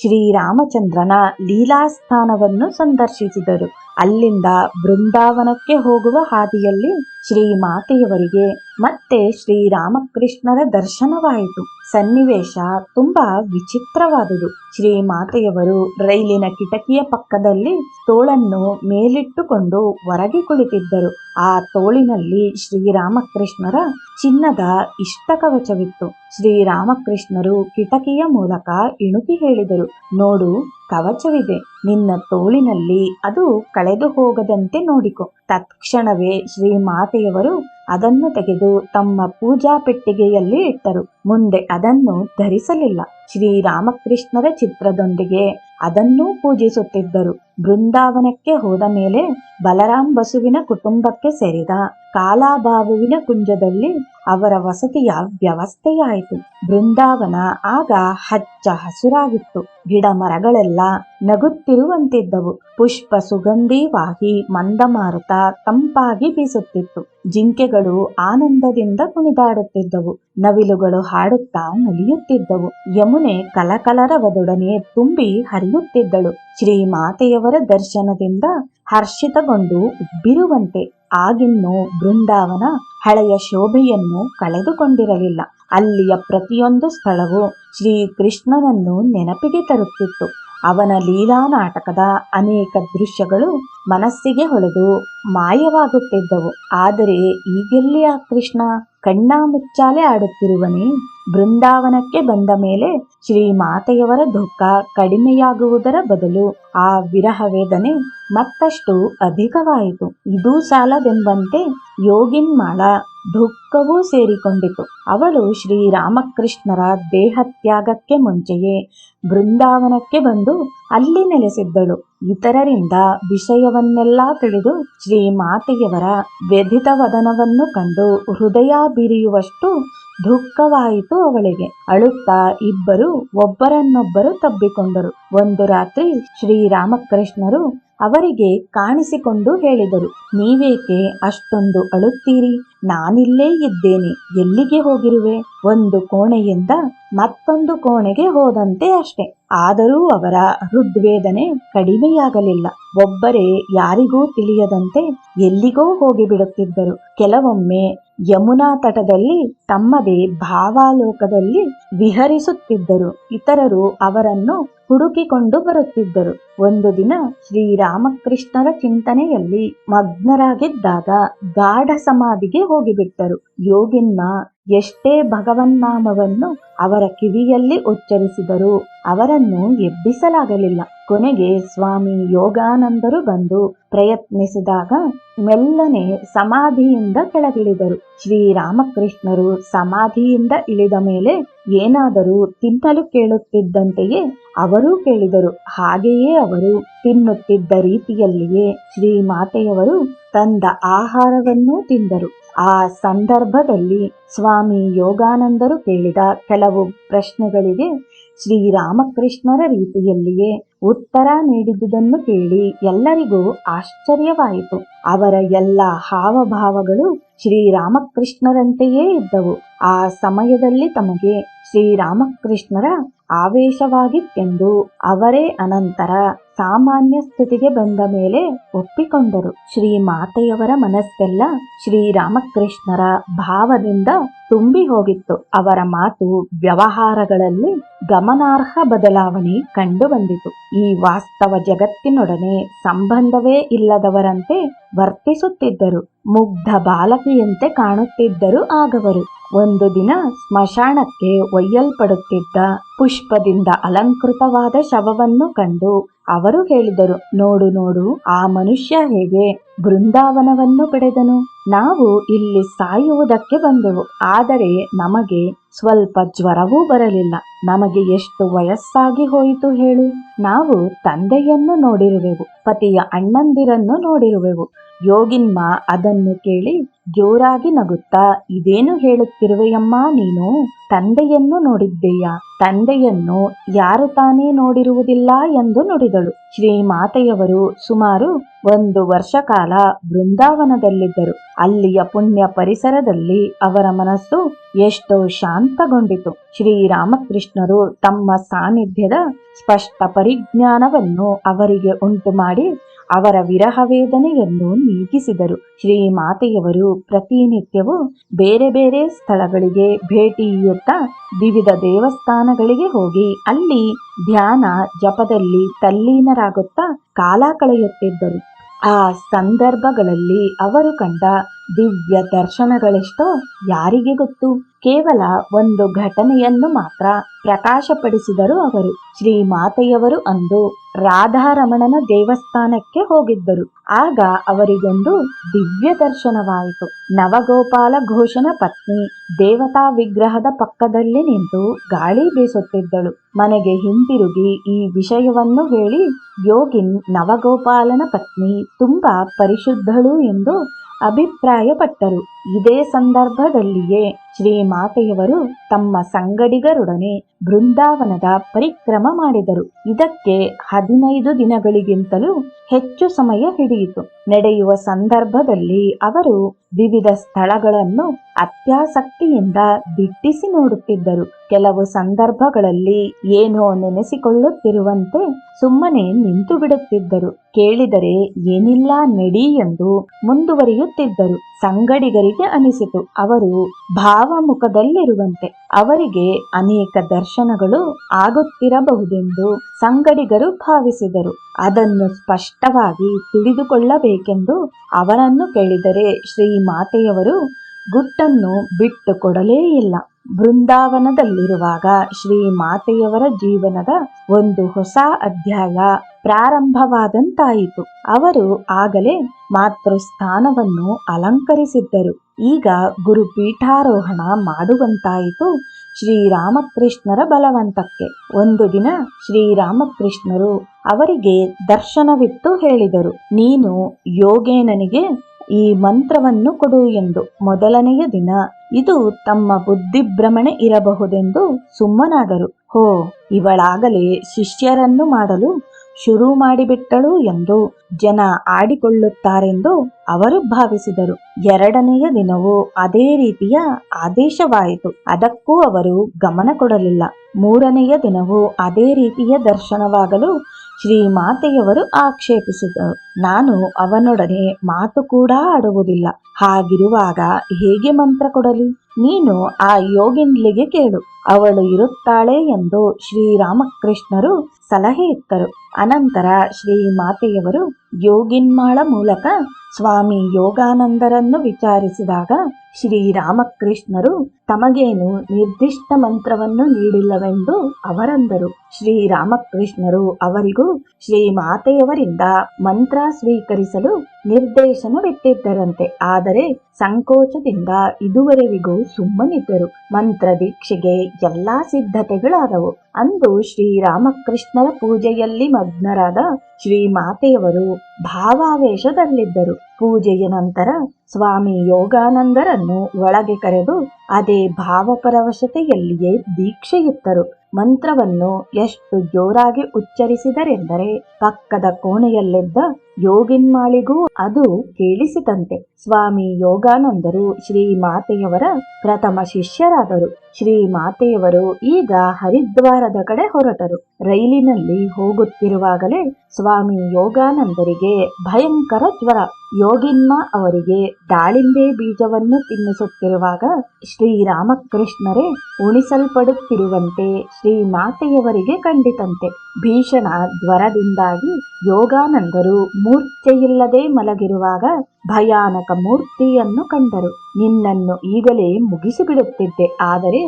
ಶ್ರೀರಾಮಚಂದ್ರನ ಲೀಲಾಸ್ಥಾನವನ್ನು ಸಂದರ್ಶಿಸಿದರು. ಅಲ್ಲಿಂದ ಬೃಂದಾವನಕ್ಕೆ ಹೋಗುವ ಹಾದಿಯಲ್ಲಿ ಶ್ರೀ ಮಾತೆಯವರಿಗೆ ಮತ್ತೆ ಶ್ರೀರಾಮಕೃಷ್ಣರ ದರ್ಶನವಾಯಿತು. ಸನ್ನಿವೇಶ ತುಂಬಾ ವಿಚಿತ್ರವಾದುದು. ಶ್ರೀಮಾತೆಯವರು ರೈಲಿನ ಕಿಟಕಿಯ ಪಕ್ಕದಲ್ಲಿ ತೋಳನ್ನು ಮೇಲಿಟ್ಟುಕೊಂಡು ಹೊರಗೆ ಕುಳಿತಿದ್ದರು. ಆ ತೋಳಿನಲ್ಲಿ ಶ್ರೀರಾಮಕೃಷ್ಣರ ಚಿನ್ನದ ಇಷ್ಟಕವಚವಿತ್ತು. ಶ್ರೀರಾಮಕೃಷ್ಣರು ಕಿಟಕಿಯ ಮೂಲಕ ಇಣುಕಿ ಹೇಳಿದರು, ನೋಡು, ಕವಚವಿದೆ. ನಿನ್ನ ತೋಳಿನಲ್ಲಿ ಅದು ಕಳೆದು ಹೋಗದಂತೆ ನೋಡಿಕೊ. ತತ್ಕ್ಷಣವೇ ಶ್ರೀಮಾತೆಯವರು ಅದನ್ನು ತೆಗೆದು ತಮ್ಮ ಪೂಜಾ ಪೆಟ್ಟಿಗೆಯಲ್ಲಿ ಇಟ್ಟರು. ಮುಂದೆ ಅದನ್ನು ಧರಿಸಲಿಲ್ಲ. ಶ್ರೀರಾಮಕೃಷ್ಣರ ಚಿತ್ರದೊಂದಿಗೆ ಅದನ್ನೂ ಪೂಜಿಸುತ್ತಿದ್ದರು. ಬೃಂದಾವನಕ್ಕೆ ಹೋದ ಮೇಲೆ ಬಲರಾಮ್ ಬಸುವಿನ ಕುಟುಂಬಕ್ಕೆ ಸೇರಿದ ಕಾಲಾಬಾಬುವಿನ ಕುಂಜದಲ್ಲಿ ಅವರ ವಸತಿಯ ವ್ಯವಸ್ಥೆಯಾಯಿತು. ಬೃಂದಾವನ ಆಗ ಹಚ್ಚ ಹಸುರಾಗಿತ್ತು. ಗಿಡ ಮರಗಳೆಲ್ಲ ನಗುತ್ತಿರುವಂತಿದ್ದವು. ಪುಷ್ಪ ಸುಗಂಧಿವಾಹಿ ಮಂದಮಾರುತ ತಂಪಾಗಿ ಬೀಸುತ್ತಿತ್ತು. ಜಿಂಕೆಗಳು ಆನಂದದಿಂದ ಕುಣಿದಾಡುತ್ತಿದ್ದವು. ನವಿಲುಗಳು ಹಾಡುತ್ತಾ ನಲಿಯುತ್ತಿದ್ದವು. ಯಮುನೆ ಕಲಕಲರವದೊಡನೆ ತುಂಬಿ ಹರಿಯುತ್ತಿದ್ದಳು ಶ್ರೀಮಾತೆಯವರ ದರ್ಶನದಿಂದ ಹರ್ಷಿತಗೊಂಡು ಉಬ್ಬಿರುವಂತೆ ಆಗಿನ್ನೂ ಬೃಂದಾವನ ಹಳೆಯ ಶೋಭೆಯನ್ನು ಕಳೆದುಕೊಂಡಿರಲಿಲ್ಲ. ಅಲ್ಲಿಯ ಪ್ರತಿಯೊಂದು ಸ್ಥಳವು ಶ್ರೀಕೃಷ್ಣನನ್ನು ನೆನಪಿಗೆ ತರುತ್ತಿತ್ತು. ಅವನ ಲೀಲಾ ನಾಟಕದ ಅನೇಕ ದೃಶ್ಯಗಳು ಮನಸ್ಸಿಗೆ ಹೊಳೆದು ಮಾಯವಾಗುತ್ತಿದ್ದವು. ಆದರೆ ಈಗೆಲ್ಲಿ ಆ ಕೃಷ್ಣ ಕಣ್ಣಾಮುಚ್ಚಾಲೆ ಆಡುತ್ತಿರುವನೇ, ಬೃಂದಾವನಕ್ಕೆ ಬಂದ ಮೇಲೆ ಶ್ರೀ ಮಾತೆಯವರ ದುಃಖ ಕಡಿಮೆಯಾಗುವುದರ ಬದಲು ಆ ವಿರಹ ವೇದನೆ ಮತ್ತಷ್ಟು ಅಧಿಕವಾಯಿತು. ಇದೂ ಯೋಗಿನ್ ಮಾಳ ದುಃಖವೂ ಸೇರಿಕೊಂಡಿತು. ಅವಳು ಶ್ರೀರಾಮಕೃಷ್ಣರ ದೇಹತ್ಯಾಗಕ್ಕೆ ಮುಂಚೆಯೇ ಬೃಂದಾವನಕ್ಕೆ ಬಂದು ಅಲ್ಲಿ ನೆಲೆಸಿದ್ದಳು. ಇತರರಿಂದ ವಿಷಯವನ್ನೆಲ್ಲ ತಿಳಿದು ಶ್ರೀ ಮಾತೆಯವರ ವ್ಯಧಿತ ವದನವನ್ನು ಕಂಡು ಹೃದಯ ಬಿರಿಯುವಷ್ಟು ದುಃಖವಾಯಿತು ಅವಳಿಗೆ. ಅಳುತ್ತಾ ಇಬ್ಬರು ಒಬ್ಬರನ್ನೊಬ್ಬರು ತಬ್ಬಿಕೊಂಡರು. ಒಂದು ರಾತ್ರಿ ಶ್ರೀರಾಮಕೃಷ್ಣರು ಅವರಿಗೆ ಕಾಣಿಸಿಕೊಂಡು ಹೇಳಿದರು, ನೀವೇಕೆ ಅಷ್ಟೊಂದು ಅಳುತ್ತೀರಿ? ನಾನಿಲ್ಲೇ ಇದ್ದೇನೆ, ಎಲ್ಲಿಗೆ ಹೋಗಿರುವೆ? ಒಂದು ಕೋಣೆಯಿಂದ ಮತ್ತೊಂದು ಕೋಣೆಗೆ ಹೋದಂತೆ ಅಷ್ಟೆ. ಆದರೂ ಅವರ ಹೃದ್ವೇದನೆ ಕಡಿಮೆಯಾಗಲಿಲ್ಲ. ಒಬ್ಬರೇ ಯಾರಿಗೂ ತಿಳಿಯದಂತೆ ಎಲ್ಲಿಗೋ ಹೋಗಿಬಿಡುತ್ತಿದ್ದರು. ಕೆಲವೊಮ್ಮೆ ಯಮುನಾ ತಟದಲ್ಲಿ ತಮ್ಮದೇ ಭಾವಾಲೋಕದಲ್ಲಿ ವಿಹರಿಸುತ್ತಿದ್ದರು. ಇತರರು ಅವರನ್ನು ಹುಡುಕಿಕೊಂಡು ಬರುತ್ತಿದ್ದರು. ಒಂದು ದಿನ ಶ್ರೀರಾಮಕೃಷ್ಣರ ಚಿಂತನೆಯಲ್ಲಿ ಮಗ್ನರಾಗಿದ್ದಾಗ ಗಾಢ ಸಮಾಧಿಗೆ ಹೋಗಿಬಿಟ್ಟರು. ಯೋಗಿನ್ಮ ಎಷ್ಟೇ ಭಗವನ್ನಾಮವನ್ನು ಅವರ ಕಿವಿಯಲ್ಲಿ ಉಚ್ಚರಿಸಿದರೂ ಅವರನ್ನು ಎಬ್ಬಿಸಲಾಗಲಿಲ್ಲ. ಕೊನೆಗೆ ಸ್ವಾಮಿ ಯೋಗಾನಂದರು ಬಂದು ಪ್ರಯತ್ನಿಸಿದಾಗ ಮೆಲ್ಲನೆ ಸಮಾಧಿಯಿಂದ ಕೆಳಗಿಳಿದರು. ಶ್ರೀರಾಮಕೃಷ್ಣರು ಸಮಾಧಿಯಿಂದ ಇಳಿದ ಮೇಲೆ ಏನಾದರೂ ತಿಂತಲು ಕೇಳುತ್ತಿದ್ದಂತೆಯೇ ಅವರೂ ಕೇಳಿದರು. ಹಾಗೆಯೇ ಅವರು ತಿನ್ನುತ್ತಿದ್ದ ರೀತಿಯಲ್ಲಿಯೇ ಶ್ರೀ ಮಾತೆಯವರು ತಂದ ಆಹಾರವನ್ನೂ ತಿಂದರು. ಆ ಸಂದರ್ಭದಲ್ಲಿ ಸ್ವಾಮಿ ಯೋಗಾನಂದರು ಕೇಳಿದ ಕೆಲವು ಪ್ರಶ್ನೆಗಳಿಗೆ ಶ್ರೀರಾಮಕೃಷ್ಣರ ರೀತಿಯಲ್ಲಿಯೇ ಉತ್ತರ ನೀಡಿದುದನ್ನು ಕೇಳಿ ಎಲ್ಲರಿಗೂ ಆಶ್ಚರ್ಯವಾಯಿತು. ಅವರ ಎಲ್ಲ ಹಾವಭಾವಗಳು ಶ್ರೀರಾಮಕೃಷ್ಣರಂತೆಯೇ ಇದ್ದವು. ಆ ಸಮಯದಲ್ಲಿ ತಮಗೆ ಶ್ರೀರಾಮಕೃಷ್ಣರ ಆವೇಶವಾಗಿತ್ತೆಂದು ಅವರೇ ಅನಂತರ ಸಾಮಾನ್ಯ ಸ್ಥಿತಿಗೆ ಬಂದ ಮೇಲೆ ಒಪ್ಪಿಕೊಂಡರು. ಶ್ರೀ ಮಾತೆಯವರ ಮನಸ್ಸೆಲ್ಲ ಶ್ರೀರಾಮಕೃಷ್ಣರ ಭಾವದಿಂದ ತುಂಬಿ ಹೋಗಿತ್ತು. ಅವರ ಮಾತು, ವ್ಯವಹಾರಗಳಲ್ಲಿ ಗಮನಾರ್ಹ ಬದಲಾವಣೆ ಕಂಡುಬಂದಿತು ಈ ವಾಸ್ತವ ಜಗತ್ತಿನೊಡನೆ ಸಂಬಂಧವೇ ಇಲ್ಲದವರಂತೆ ವರ್ತಿಸುತ್ತಿದ್ದರು. ಮುಗ್ಧ ಬಾಲಕಿಯಂತೆ ಕಾಣುತ್ತಿದ್ದರು ಆಗವರು. ಒಂದು ದಿನ ಸ್ಮಶಾನಕ್ಕೆ ಒಯ್ಯಲ್ಪಡುತ್ತಿದ್ದ ಪುಷ್ಪದಿಂದ ಅಲಂಕೃತವಾದ ಶವವನ್ನು ಕಂಡು ಅವರು ಹೇಳಿದರು, ನೋಡು ನೋಡು, ಆ ಮನುಷ್ಯ ಹೇಗೆ ಬೃಂದಾವನವನ್ನು ಪಡೆದನು? ನಾವು ಇಲ್ಲಿ ಸಾಯುವುದಕ್ಕೆ ಬಂದೆವು, ಆದರೆ ನಮಗೆ ಸ್ವಲ್ಪ ಜ್ವರವೂ ಬರಲಿಲ್ಲ. ನಮಗೆ ಎಷ್ಟು ವಯಸ್ಸಾಗಿ ಹೋಯಿತು ಹೇಳು? ನಾವು ತಂದೆಯನ್ನು ನೋಡಿರುವೆವು, ಪತಿಯ ಅಣ್ಣಂದಿರನ್ನು ನೋಡಿರುವೆವು. ಯೋಗಿನ್ಮ ಅದನ್ನು ಕೇಳಿ ಜೋರಾಗಿ ನಗುತ್ತಾ, ಇದೇನು ಹೇಳುತ್ತಿರುವೆಯಮ್ಮ ನೀನು? ತಂದೆಯನ್ನು ನೋಡಿದ್ದೀಯಾ? ತಂದೆಯನ್ನು ಯಾರು ತಾನೇ ನೋಡಿರುವುದಿಲ್ಲ ಎಂದು ನುಡಿದಳು. ಶ್ರೀಮಾತೆಯವರು ಸುಮಾರು ಒಂದು ವರ್ಷ ಕಾಲ ಬೃಂದಾವನದಲ್ಲಿದ್ದರು ಅಲ್ಲಿಯ ಪುಣ್ಯ ಪರಿಸರದಲ್ಲಿ ಅವರ ಮನಸ್ಸು ಎಷ್ಟೋ ಶಾಂತಗೊಂಡಿತು. ಶ್ರೀರಾಮಕೃಷ್ಣರು ತಮ್ಮ ಸಾನ್ನಿಧ್ಯದ ಸ್ಪಷ್ಟ ಪರಿಜ್ಞಾನವನ್ನು ಅವರಿಗೆ ಉಂಟು ಮಾಡಿ ಅವರ ವಿರಹ ವೇದನೆಯನ್ನು ನೀಗಿಸಿದರು. ಶ್ರೀಮಾತೆಯವರು ಪ್ರತಿನಿತ್ಯವೂ ಬೇರೆ ಬೇರೆ ಸ್ಥಳಗಳಿಗೆ ಭೇಟಿಯುತ್ತಾ ವಿವಿಧ ದೇವಸ್ಥಾನಗಳಿಗೆ ಹೋಗಿ ಅಲ್ಲಿ ಧ್ಯಾನ ಜಪದಲ್ಲಿ ತಲ್ಲೀನರಾಗುತ್ತಾ ಕಾಲ ಕಳೆಯುತ್ತಿದ್ದರು. ಆ ಸಂದರ್ಭಗಳಲ್ಲಿ ಅವರು ಕಂಡ ದಿವ್ಯ ದರ್ಶನಗಳೆಷ್ಟೋ ಯಾರಿಗೆ ಗೊತ್ತು? ಕೇವಲ ಒಂದು ಘಟನೆಯನ್ನು ಮಾತ್ರ ಪ್ರಕಾಶಪಡಿಸಿದರು ಅವರು. ಶ್ರೀ ಮಾತೆಯವರು ಅಂದು ರಾಧಾರಮಣನ ದೇವಸ್ಥಾನಕ್ಕೆ ಹೋಗಿದ್ದರು. ಆಗ ಅವರಿಗೊಂದು ದಿವ್ಯ ದರ್ಶನವಾಯಿತು. ನವಗೋಪಾಲ ಘೋಷನ ಪತ್ನಿ ದೇವತಾ ವಿಗ್ರಹದ ಪಕ್ಕದಲ್ಲಿ ನಿಂತು ಗಾಳಿ ಬೀಸುತ್ತಿದ್ದಳು. ಮನೆಗೆ ಹಿಂತಿರುಗಿ ಈ ವಿಷಯವನ್ನು ಹೇಳಿ ಯೋಗಿನ್ ನವಗೋಪಾಲನ ಪತ್ನಿ ತುಂಬಾ ಪರಿಶುದ್ಧಳು ಎಂದು అభిప్రాయపట్టరు. ಇದೇ ಸಂದರ್ಭದಲ್ಲಿಯೇ ಶ್ರೀಮಾತೆಯವರು ತಮ್ಮ ಸಂಗಡಿಗರೊಡನೆ ಬೃಂದಾವನದ ಪರಿಕ್ರಮ ಮಾಡಿದರು. ಇದಕ್ಕೆ ಹದಿನೈದು ದಿನಗಳಿಗಿಂತಲೂ ಹೆಚ್ಚು ಸಮಯ ಹಿಡಿಯಿತು. ನಡೆಯುವ ಸಂದರ್ಭದಲ್ಲಿ ಅವರು ವಿವಿಧ ಸ್ಥಳಗಳನ್ನು ಅತ್ಯಾಸಕ್ತಿಯಿಂದ ದಿಟ್ಟಿಸಿ ನೋಡುತ್ತಿದ್ದರು. ಕೆಲವು ಸಂದರ್ಭಗಳಲ್ಲಿ ಏನೋ ನೆನೆಸಿಕೊಳ್ಳುತ್ತಿರುವಂತೆ ಸುಮ್ಮನೆ ನಿಂತು ಬಿಡುತ್ತಿದ್ದರು ಕೇಳಿದರೆ ಏನಿಲ್ಲ ನಡಿ ಎಂದು ಮುಂದುವರಿಯುತ್ತಿದ್ದರು. ಸಂಗಡಿಗರಿಗೆ ಅನಿಸಿತು ಅವರು ಭಾವಮುಖದಲ್ಲಿರುವಂತೆ ಅವರಿಗೆ ಅನೇಕ ದರ್ಶನಗಳು ಆಗುತ್ತಿರಬಹುದೆಂದು ಸಂಗಡಿಗರು ಭಾವಿಸಿದರು. ಅದನ್ನು ಸ್ಪಷ್ಟವಾಗಿ ತಿಳಿದುಕೊಳ್ಳಬೇಕೆಂದು ಅವರನ್ನು ಕೇಳಿದರೆ ಶ್ರೀ ಮಾತೆಯವರು ಗುಟ್ಟನ್ನು ಬಿಟ್ಟು ಕೊಡಲೇ ಇಲ್ಲ. ಬೃಂದಾವನದಲ್ಲಿರುವಾಗ ಶ್ರೀ ಮಾತೆಯವರ ಜೀವನದ ಒಂದು ಹೊಸ ಅಧ್ಯಾಯ ಪ್ರಾರಂಭವಾದಂತಾಯಿತು. ಅವರು ಆಗಲೇ ಮಾತೃಸ್ಥಾನವನ್ನು ಅಲಂಕರಿಸಿದ್ದರು. ಈಗ ಗುರುಪೀಠಾರೋಹಣ ಮಾಡುವಂತಾಯಿತು ಶ್ರೀರಾಮಕೃಷ್ಣರ ಬಲವಂತಕ್ಕೆ. ಒಂದು ದಿನ ಶ್ರೀರಾಮಕೃಷ್ಣರು ಅವರಿಗೆ ದರ್ಶನವಿತ್ತು ಹೇಳಿದರು, ನೀನು ಯೋಗೇನನಿಗೆ ಈ ಮಂತ್ರವನ್ನು ಕೊಡು ಎಂದು. ಮೊದಲನೆಯ ದಿನ ಇದು ತಮ್ಮ ಬುದ್ಧಿಭ್ರಮಣೆ ಇರಬಹುದೆಂದು ಸುಮ್ಮನಾದರು. ಹೋ, ಇವಳಾಗಲೇ ಶಿಷ್ಯರನ್ನು ಮಾಡಲು ಶುರು ಮಾಡಿಬಿಟ್ಟಳು ಎಂದು ಜನ ಆಡಿಕೊಳ್ಳುತ್ತಾರೆಂದು ಅವರು ಭಾವಿಸಿದರು. ಎರಡನೆಯ ದಿನವೂ ಅದೇ ರೀತಿಯ ಆದೇಶವಾಯಿತು. ಅದಕ್ಕೂ ಅವರು ಗಮನ ಕೊಡಲಿಲ್ಲ. ಮೂರನೆಯ ದಿನವೂ ಅದೇ ರೀತಿಯ ದರ್ಶನವಾಗಲು ಶ್ರೀಮಾತೆಯವರು ಆಕ್ಷೇಪಿಸಿದರು. ನಾನು ಅವನೊಡನೆ ಮಾತು ಕೂಡ ಆಡುವುದಿಲ್ಲ. ಹಾಗಿರುವಾಗ ಹೇಗೆ ಮಂತ್ರ ಕೊಡಲಿ? ನೀನು ಆ ಯೋಗಿನ್ಲಿಗೆ ಕೇಳು. ಅವಳು ಇರುತ್ತಾಳೆ ಎಂದು ಶ್ರೀರಾಮಕೃಷ್ಣರು ಸಲಹೆ ಇತ್ತರು. ಅನಂತರ ಶ್ರೀ ಮಾತೆಯವರು ಯೋಗಿನ್ಮಾಳ ಮೂಲಕ ಸ್ವಾಮಿ ಯೋಗಾನಂದರನ್ನು ವಿಚಾರಿಸಿದಾಗ ಶ್ರೀರಾಮಕೃಷ್ಣರು ತಮಗೇನು ನಿರ್ದಿಷ್ಟ ಮಂತ್ರವನ್ನು ನೀಡಿಲ್ಲವೆಂದು ಅವರಂದರು. ಶ್ರೀರಾಮಕೃಷ್ಣರು ಅವರಿಗೂ ಶ್ರೀ ಮಾತೆಯವರಿಂದ ಮಂತ್ರ ಸ್ವೀಕರಿಸಲು ನಿರ್ದೇಶನವಿಟ್ಟಿದ್ದರಂತೆ. ಆದರೆ ಸಂಕೋಚದಿಂದ ಇದುವರೆವಿಗೂ ಸುಮ್ಮನಿದ್ದರು. ಮಂತ್ರ ದೀಕ್ಷೆಗೆ ಎಲ್ಲಾ ಸಿದ್ಧತೆಗಳಾದವು. ಅಂದು ಶ್ರೀರಾಮಕೃಷ್ಣರ ಪೂಜೆಯಲ್ಲಿ ಮಗ್ನರಾದ ಶ್ರೀಮಾತೆಯವರು ಭಾವಾವೇಶದಲ್ಲಿದ್ದರು. ಪೂಜೆಯ ನಂತರ ಸ್ವಾಮಿ ಯೋಗಾನಂದರನ್ನು ಒಳಗೆ ಕರೆದು ಅದೇ ಭಾವಪರವಶತೆಯಲ್ಲಿಯೇ ದೀಕ್ಷೆಯಿತ್ತರು. ಮಂತ್ರವನ್ನು ಎಷ್ಟು ಜೋರಾಗಿ ಉಚ್ಚರಿಸಿದರೆಂದರೆ ಪಕ್ಕದ ಕೋಣೆಯಲ್ಲಿದ್ದ ಯೋಗಿನ್ಮಾಳಿಗೂ ಅದು ಕೇಳಿಸಿತಂತೆ. ಸ್ವಾಮಿ ಯೋಗಾನಂದರು ಶ್ರೀ ಮಾತೆಯವರ ಪ್ರಥಮ ಶಿಷ್ಯರಾದರು. ಶ್ರೀಮಾತೆಯವರು ಈಗ ಹರಿದ್ವಾರದ ಕಡೆ ಹೊರಟರು. ರೈಲಿನಲ್ಲಿ ಹೋಗುತ್ತಿರುವಾಗಲೇ ಸ್ವಾಮಿ ಯೋಗಾನಂದರಿಗೆ ಭಯಂಕರ ಜ್ವರ. ಯೋಗಿನ್ಮ ಅವರಿಗೆ ದಾಳಿಂಬೆ ಬೀಜವನ್ನು ತಿನ್ನಿಸುತ್ತಿರುವಾಗ ಶ್ರೀರಾಮಕೃಷ್ಣರೇ ಉಣಿಸಲ್ಪಡುತ್ತಿರುವಂತೆ ಶ್ರೀ ಮಾತೆಯವರಿಗೆ ಕಂಡಿತಂತೆ ಭೀಷಣ ಜ್ವರದಿಂದಾಗಿ ಯೋಗಾನಂದರು ಮೂರ್ಛೆಯಿಲ್ಲದೆ ಮಲಗಿರುವಾಗ ಭಯಾನಕ ಮೂರ್ತಿಯನ್ನು ಕಂಡರು. ನಿನ್ನನ್ನು ಈಗಲೇ ಮುಗಿಸಿಬಿಡುತ್ತಿದ್ದೆ. ಆದರೆ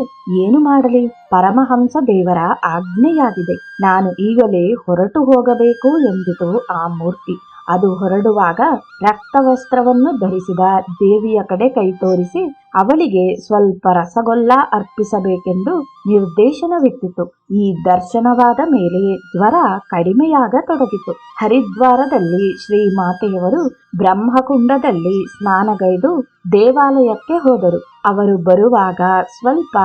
ಏನು ಮಾಡಲಿ? ಪರಮಹಂಸ ದೇವರ ಆಜ್ಞೆಯಾಗಿದೆ. ನಾನು ಈಗಲೇ ಹೊರಟು ಹೋಗಬೇಕು ಎಂದಿತು ಆ ಮೂರ್ತಿ. ಅದು ಹೊರಡುವಾಗ ರಕ್ತವಸ್ತ್ರವನ್ನು ಧರಿಸಿದ ದೇವಿಯ ಕಡೆ ಕೈ ತೋರಿಸಿ ಅವಳಿಗೆ ಸ್ವಲ್ಪ ರಸಗೊಲ್ಲ ಅರ್ಪಿಸಬೇಕೆಂದು ನಿರ್ದೇಶನವಿತ್ತಿತು ಈ ದರ್ಶನವಾದ ಮೇಲೆ ಜ್ವರ ಕಡಿಮೆಯಾಗತೊಡಗಿತು. ಹರಿದ್ವಾರದಲ್ಲಿ ಶ್ರೀಮಾತೆಯವರು ಬ್ರಹ್ಮಕುಂಡದಲ್ಲಿ ಸ್ನಾನಗೈದು ದೇವಾಲಯಕ್ಕೆ ಹೋದರು. ಅವರು ಬರುವಾಗ ಸ್ವಲ್ಪ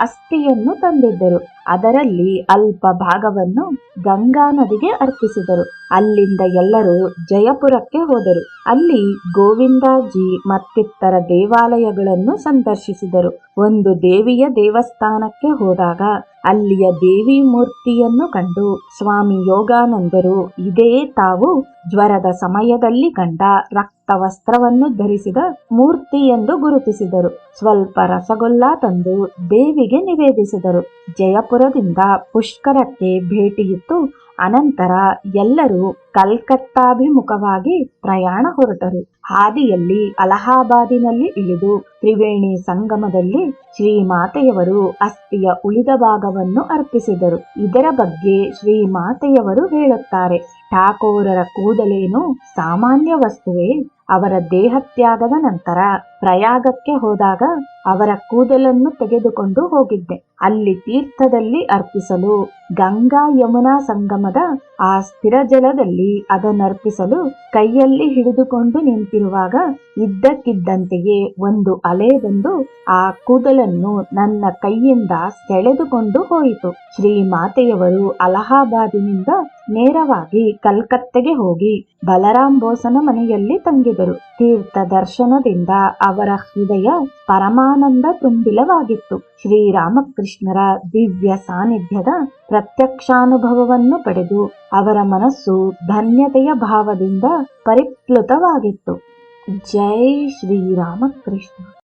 ಅಸ್ಥಿಯನ್ನು ತಂದಿದ್ದರು. ಅದರಲ್ಲಿ ಅಲ್ಪ ಭಾಗವನ್ನು ಗಂಗಾ ನದಿಗೆ ಅರ್ಪಿಸಿದರು. ಅಲ್ಲಿಂದ ಎಲ್ಲರೂ ಜಯಪುರಕ್ಕೆ ಹೋದರು. ಅಲ್ಲಿ ಗೋವಿಂದಾಜಿ ಮತ್ತಿತರ ದೇವಾಲಯಗಳನ್ನು ಸಂದರ್ಶಿಸಿದರು. ಒಂದು ದೇವಿಯ ದೇವಸ್ಥಾನಕ್ಕೆ ಹೋದಾಗ ಅಲ್ಲಿಯ ದೇವಿ ಮೂರ್ತಿಯನ್ನು ಕಂಡು ಸ್ವಾಮಿ ಯೋಗಾನಂದರು, ಇದೇ ತಾವು ಜ್ವರದ ಸಮಯದಲ್ಲಿ ಕಂಡ ರಕ್ತ ವಸ್ತ್ರವನ್ನು ಧರಿಸಿದ ಮೂರ್ತಿ ಎಂದು ಗುರುತಿಸಿದರು. ಸ್ವಲ್ಪ ರಸಗೊಲ್ಲ ತಂದು ದೇವಿಗೆ ನಿವೇದಿಸಿದರು. ಜಯಪುರದಿಂದ ಪುಷ್ಕರಕ್ಕೆ ಭೇಟಿಯಿತ್ತು ಅನಂತರ ಎಲ್ಲರೂ ಕಲ್ಕತ್ತಾಭಿಮುಖವಾಗಿ ಪ್ರಯಾಣ ಹೊರಟರು. ಹಾದಿಯಲ್ಲಿ ಅಲಹಾಬಾದಿನಲ್ಲಿ ಇಳಿದು ತ್ರಿವೇಣಿ ಸಂಗಮದಲ್ಲಿ ಶ್ರೀಮಾತೆಯವರು ಅಸ್ಥಿಯ ಉಳಿದ ಭಾಗವನ್ನು ಅರ್ಪಿಸಿದರು. ಇದರ ಬಗ್ಗೆ ಶ್ರೀಮಾತೆಯವರು ಹೇಳುತ್ತಾರೆ, ಠಾಕೋರರ ಕೂದಲೇನು ಸಾಮಾನ್ಯ ವಸ್ತುವೇ, ಅವರ ದೇಹತ್ಯಾಗದ ನಂತರ ಪ್ರಯಾಗಕ್ಕೆ ಹೋದಾಗ ಅವರ ಕೂದಲನ್ನು ತೆಗೆದುಕೊಂಡು ಹೋಗಿದ್ದೆ. ಅಲ್ಲಿ ತೀರ್ಥದಲ್ಲಿ ಅರ್ಪಿಸಲು ಗಂಗಾ ಯಮುನಾ ಸಂಗಮದ ಆ ಸ್ಥಿರ ಜಲದಲ್ಲಿ ಅದನ್ನರ್ಪಿಸಲು ಕೈಯಲ್ಲಿ ಹಿಡಿದುಕೊಂಡು ನಿಂತಿರುವಾಗ ಇದ್ದಕ್ಕಿದ್ದಂತೆಯೇ ಒಂದು ಅಲೆ ಬಂದು ಆ ಕೂದಲನ್ನು ನನ್ನ ಕೈಯಿಂದ ಸೆಳೆದುಕೊಂಡು ಹೋಯಿತು. ಶ್ರೀ ಮಾತೆಯವರು ಅಲಹಾಬಾದಿನಿಂದ ನೇರವಾಗಿ ಕಲ್ಕತ್ತೆಗೆ ಹೋಗಿ ಬಲರಾಮ್ ಬೋಸನ ಮನೆಯಲ್ಲಿ ತಂಗಿದರು. ತೀರ್ಥ ದರ್ಶನದಿಂದ ಅವರ ಹೃದಯ ಪರಮಾನಂದ ತುಂಬಿಲವಾಗಿತ್ತು. ಶ್ರೀರಾಮಕೃಷ್ಣರ ದಿವ್ಯ ಸಾನ್ನಿಧ್ಯದ ಪ್ರತ್ಯಕ್ಷಾನುಭವವನ್ನು ಪಡೆದು ಅವರ ಮನಸ್ಸು ಧನ್ಯತೆಯ ಭಾವದಿಂದ ಪರಿಪ್ಲುತವಾಗಿತ್ತು. ಜೈ ಶ್ರೀರಾಮಕೃಷ್ಣ.